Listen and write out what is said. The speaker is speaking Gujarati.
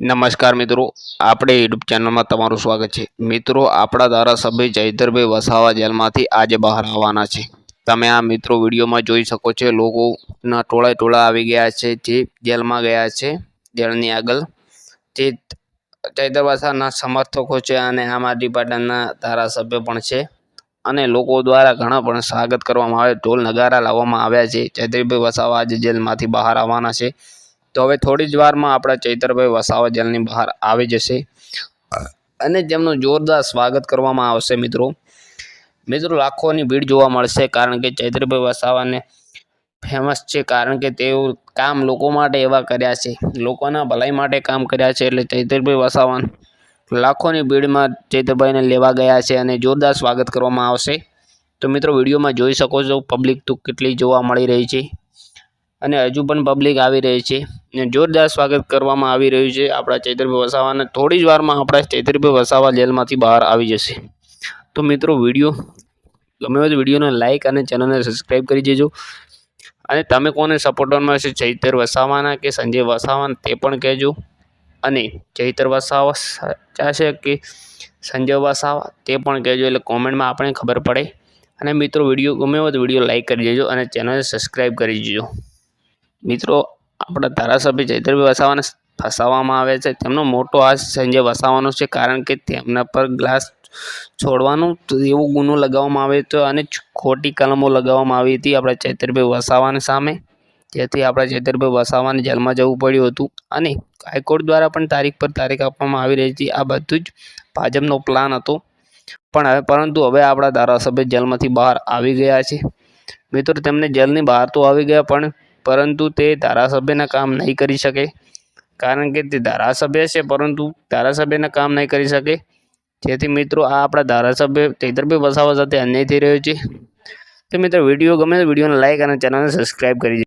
નમસ્કાર મિત્રો, આપણે યુટ્યુબ ચેનલમાં તમારું સ્વાગત છે. મિત્રો, આપણા ધારાસભ્ય જયધરભાઈ વસાવા જેલમાંથી આજે બહાર આવવાના છે. તમે આ મિત્રો વિડીયોમાં જોઈ શકો છો, લોકોના ટોળા ટોળા આવી ગયા છે, જે જેલમાં ગયા છે, જેલની આગળ. જે જયધર વસાવાના સમર્થકો છે અને આમ આદમી પાર્ટીના ધારાસભ્ય પણ છે. અને લોકો દ્વારા ઘણા પણ સ્વાગત કરવામાં આવે, ઢોલ નગારા લાવવામાં આવ્યા છે. જયધરભાઈ વસાવા આજે જેલમાંથી બહાર આવવાના છે. તો હવે થોડી જ વારમાં આપણા ચૈતરભાઈ વસાવા જેલની બહાર આવી જશે. અને તેમનું જોરદાર સ્વાગત કરવામાં આવશે મિત્રો. મિત્રો, લાખોની ભીડ જોવા મળશે કારણ કે ચૈતરભાઈ વસાવાને ફેમસ છે કારણ કે તેઓ કામ લોકો માટે એવા કર્યા છે. લોકોના ભલાઈ માટે કામ કર્યા છે એટલે ચૈતરભાઈ વસાવા લાખોની ભીડમાં ચૈતરભાઈને લેવા ગયા છે અને જોરદાર સ્વાગત કરવામાં આવશે. તો મિત્રો, વિડીયોમાં જોઈ શકો છો પબ્લિક તો કેટલી જોવા મળી રહી છે. અને હજુ પણ પબ્લિક આવી રહી છે. અને જોરદાર સ્વાગત કરવામાં આવી રહ્યું છે આપણા ચૈતરભાઈ વસાવાને થોડી જ વારમાં આપણા ચૈતરભાઈ વસાવા જેલમાંથી બહાર આવી જશે. તો મિત્રો વીડિયો ગમે તો વિડીયોને લાઇક અને ચેનલને સબસ્ક્રાઈબ કરી દેજો. અને તમે કોને સપોર્ટરમાં છે ચૈતર વસાવાના કે સંજય વસાવાના તે પણ કહેજો. અને ચૈતર વસાવા સાચા છે કે સંજય વસાવા તે પણ કહેજો એટલે કોમેન્ટમાં આપણે ખબર પડે. અને મિત્રો વીડિયો ગમે તો વીડિયો લાઇક કરી દેજો અને ચેનલને સબસ્ક્રાઈબ કરી દેજો. મિત્રો આપણા ધારાસભ્ય ચૈતરભાઈ વસાવાને ફસાવવામાં આવે છે. તેમનો મોટો હાથ સંજય વસાવાનો છે કારણ કે તેમના પર ગ્લાસ છોડવાનું એવો ગુનો લગાવવામાં આવ્યો હતો અને ખોટી કલમો લગાવવામાં આવી હતી આપણા ચૈતરભાઈ વસાવાની સામે. જેથી આપણા ચૈતરભાઈ વસાવાને જેલમાં જવું પડ્યું હતું અને હાઈકોર્ટ દ્વારા પણ તારીખ પર તારીખ આપવામાં આવી રહી હતી. આ બધું જ ભાજપનો પ્લાન હતો. પણ હવે પરંતુ હવે આપણા ધારાસભ્ય જેલમાંથી બહાર આવી ગયા છે. મિત્રો, તેમને જેલની બહાર તો આવી ગયા પણ પરંતુ તે ધારાસભ્યના કામ નહીં કરી શકે. કારણ કે તે ધારાસભ્ય છે, પરંતુ ધારાસભ્યના કામ નહીં કરી શકે. જેથી મિત્રો, આ આપણા ધારાસભ્ય ચૈતરભાઈ વસાવા સાથે અન્યાય થઈ રહ્યો છે. તો મિત્રો, વીડિયો ગમે તો વિડીયોને લાઇક અને ચેનલને સબસ્ક્રાઈબ કરી